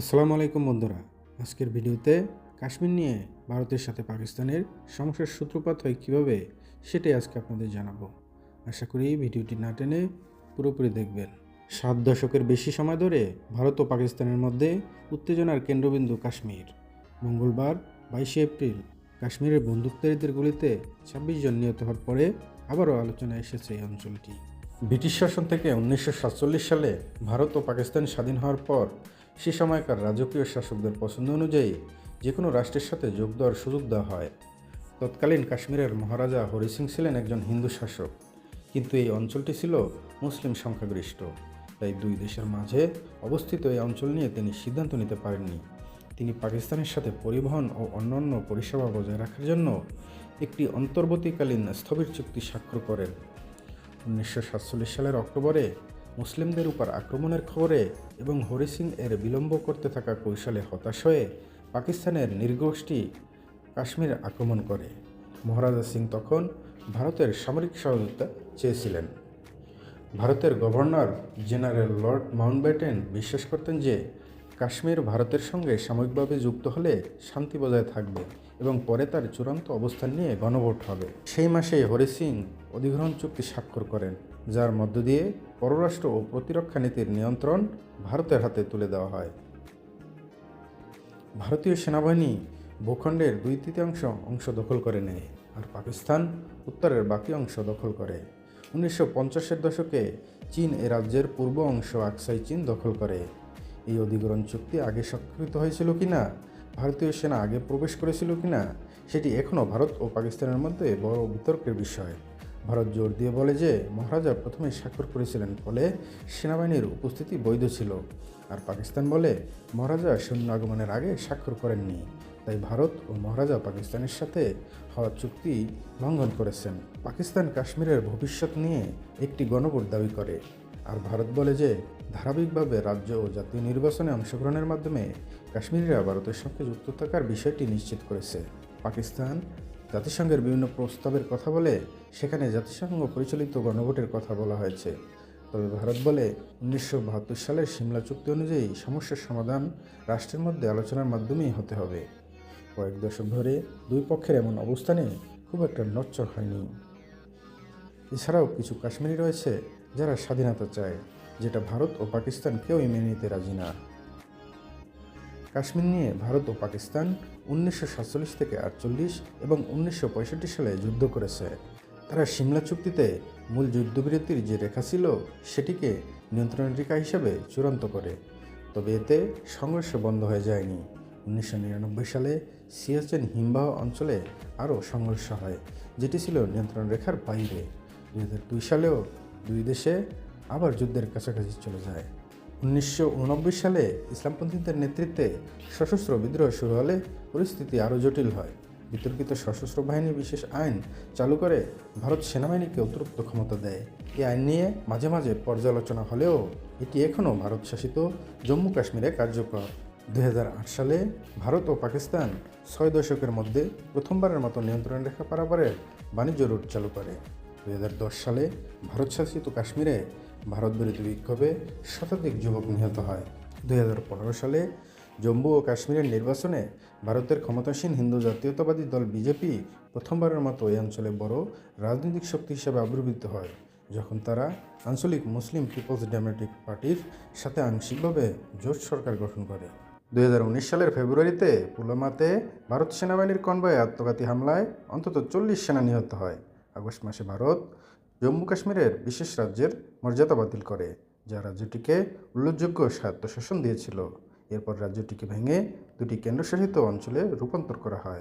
আসসালামু আলাইকুম বন্ধুরা। আজকের ভিডিওতে কাশ্মীর নিয়ে ভারতের সাথে পাকিস্তানের সমস্যার সূত্রপাত হয় কীভাবে, সেটাই আজকে আপনাদের জানাব। আশা করি ভিডিওটি না টেনে পুরোপুরি দেখবেন। সাত দশকের বেশি সময় ধরে ভারত ও পাকিস্তানের মধ্যে উত্তেজনার কেন্দ্রবিন্দু কাশ্মীর। মঙ্গলবার বাইশে এপ্রিল কাশ্মীরের বন্দুকধারীদের গুলিতে ছাব্বিশ জন নিহত হওয়ার পরে আবারও আলোচনায় এসেছে এই অঞ্চলটি। ব্রিটিশ শাসন থেকে উনিশশো সাতচল্লিশ সালে ভারত ও পাকিস্তান স্বাধীন হওয়ার পর সে সময়কার রাজকীয় শাসকদের পছন্দ অনুযায়ী যে কোনো রাষ্ট্রের সাথে যোগ দেওয়ার সুযোগ দেওয়া হয়। তৎকালীন কাশ্মীরের মহারাজা হরি সিং ছিলেন একজন হিন্দু শাসক, কিন্তু এই অঞ্চলটি ছিল মুসলিম সংখ্যাগরিষ্ঠ। তাই দুই দেশের মাঝে অবস্থিত এই অঞ্চল নিয়ে তিনি সিদ্ধান্ত নিতে পারেননি। তিনি পাকিস্তানের সাথে পরিবহন ও অন্যান্য পরিষেবা বজায় রাখার জন্য একটি অন্তর্বর্তীকালীন স্থবির চুক্তি স্বাক্ষর করেন। উনিশশো সাতচল্লিশ সালের অক্টোবরে মুসলিমদের উপর আক্রমণের খবরে এবং হরি সিং এর বিলম্ব করতে থাকা কৌশলে হতাশ হয়ে পাকিস্তানের নির্গোষ্ঠী কাশ্মীর আক্রমণ করে। মহারাজা সিং তখন ভারতের সামরিক সহযোগিতা চেয়েছিলেন। ভারতের গভর্নর জেনারেল লর্ড মাউন্টব্যাটেন বিশ্বাস করতেন যে, কাশ্মীর ভারতের সঙ্গে সাময়িকভাবে যুক্ত হলে শান্তি বজায় থাকবে এবং পরে তার চূড়ান্ত অবস্থান নিয়ে গণভোট হবে। সেই মাসে হরি সিং অধিগ্রহণ চুক্তি স্বাক্ষর করেন। যার মধ্য দিয়ে পররাষ্ট্র ও প্রতিরক্ষা নীতির নিয়ন্ত্রণ ভারতের হাতে তুলে দেওয়া হয়। ভারতীয় সেনাবাহিনী ভূখণ্ডের দুই তৃতীয়াংশ অংশ দখল করে নেয় আর পাকিস্তান উত্তরের বাকি অংশ দখল করে। উনিশশো পঞ্চাশের দশকে চীন এ রাজ্যের পূর্ব অংশ আকসাই চীন দখল করে। এই অধিগ্রহণ চুক্তি আগে স্বাক্ষরিত হয়েছিল কিনা, ভারতীয় সেনা আগে প্রবেশ করেছিল কিনা, সেটি এখনও ভারত ও পাকিস্তানের মধ্যে বড় বিতর্কের বিষয়। ভারত জোর দিয়ে বলে যে, মহারাজা প্রথমে স্বাক্ষর করেছিলেন, ফলে সেনাবাহিনীর উপস্থিতি বৈধ ছিল। আর পাকিস্তান বলে, মহারাজা সৈন্য আগমনের আগে স্বাক্ষর করেননি। তাই ভারত ও মহারাজা পাকিস্তানের সাথে হওয়া চুক্তি লঙ্ঘন করেছেন। পাকিস্তান কাশ্মীরের ভবিষ্যৎ নিয়ে একটি গণভোট দাবি করে। আর ভারত বলে যে, ধারাবাহিকভাবে রাজ্য ও জাতীয় নির্বাচনে অংশগ্রহণের মাধ্যমে কাশ্মীরিরা ভারতের সঙ্গে যুক্ত থাকার বিষয়টি নিশ্চিত করেছে। পাকিস্তান জাতিসংঘের বিভিন্ন প্রস্তাবের কথা বলে সেখানে জাতিসংঘ পরিচালিত গণভোটের কথা বলা হয়েছে। তবে ভারত বলে উনিশশো বাহাত্তর সালের সিমলা চুক্তি অনুযায়ী সমস্যার সমাধান রাষ্ট্রের মধ্যে আলোচনার মাধ্যমেই হতে হবে। কয়েক দশক ধরে দুই পক্ষের এমন অবস্থানে খুব একটা নচ্চর হয়নি। এছাড়াও কিছু কাশ্মীরি রয়েছে যারা স্বাধীনতা চায়, যেটা ভারত ও পাকিস্তান কেউই মেনে নিতে রাজি না। কাশ্মীর নিয়ে ভারত ও পাকিস্তান উনিশশো সাতচল্লিশ থেকে আটচল্লিশ এবং উনিশশো পঁয়ষট্টি সালে যুদ্ধ করেছে। তারা সিমলা চুক্তিতে মূল যুদ্ধবিরতির যে রেখা ছিল, সেটিকে নিয়ন্ত্রণ রেখা হিসাবে চূড়ান্ত করে। তবে এতে সংঘর্ষ বন্ধ হয়ে যায়নি। উনিশশো নিরানব্বই সালে সিয়াচেন হিমবাহ অঞ্চলে আরও সংঘর্ষ হয়, যেটি ছিল নিয়ন্ত্রণ রেখার বাইরে। দুই হাজার দুই সালেও দুই দেশে আবার যুদ্ধের কাছাকাছি চলে যায়। উনিশশো উননব্বই সালে ইসলামপন্থীদের নেতৃত্বে সশস্ত্র বিদ্রোহ শুরু হলে পরিস্থিতি আরও জটিল হয়। বিতর্কিত সশস্ত্র বাহিনী বিশেষ আইন চালু করে ভারত সেনাবাহিনীকে অতিরিক্ত ক্ষমতা দেয়। এই আইন নিয়ে মাঝে মাঝে পর্যালোচনা হলেও এটি এখনও ভারত শাসিত জম্মু কাশ্মীরে কার্যকর। দু হাজার আট সালে ভারত ও পাকিস্তান ছয় দশকের মধ্যে প্রথমবারের মতো নিয়ন্ত্রণ রেখা পারাপারের বাণিজ্য রুট চালু করে। দু হাজার দশ সালে ভারত শাসিত কাশ্মীরে ভারত বিরোধী বিক্ষোভে শতাধিক যুবক নিহত হয়। দুই হাজার পনেরো সালে জম্মু ও কাশ্মীরের নির্বাচনে ভারতের ক্ষমতাসীন হিন্দু জাতীয়তাবাদী দল বিজেপি প্রথমবারের মতো এই অঞ্চলে বড় রাজনৈতিক শক্তি হিসেবে আবির্ভূত হয়, যখন তারা আঞ্চলিক মুসলিম পিপলস ডেমোক্রেটিক পার্টির সাথে আংশিকভাবে জোট সরকার গঠন করে। দুই হাজার উনিশ সালের ফেব্রুয়ারিতে পুলওয়ামাতে ভারত সেনাবাহিনীর কনভয়ে আত্মঘাতী হামলায় অন্তত চল্লিশ সেনা নিহত হয়। আগস্ট মাসে ভারত জম্মু কাশ্মীরের বিশেষ রাজ্যের মর্যাদা বাতিল করে, যা রাজ্যটিকে উল্লেখযোগ্য স্বায়ত্তশাসন দিয়েছিল। এরপর রাজ্যটিকে ভেঙে দুটি কেন্দ্রশাসিত অঞ্চলে রূপান্তর করা হয়।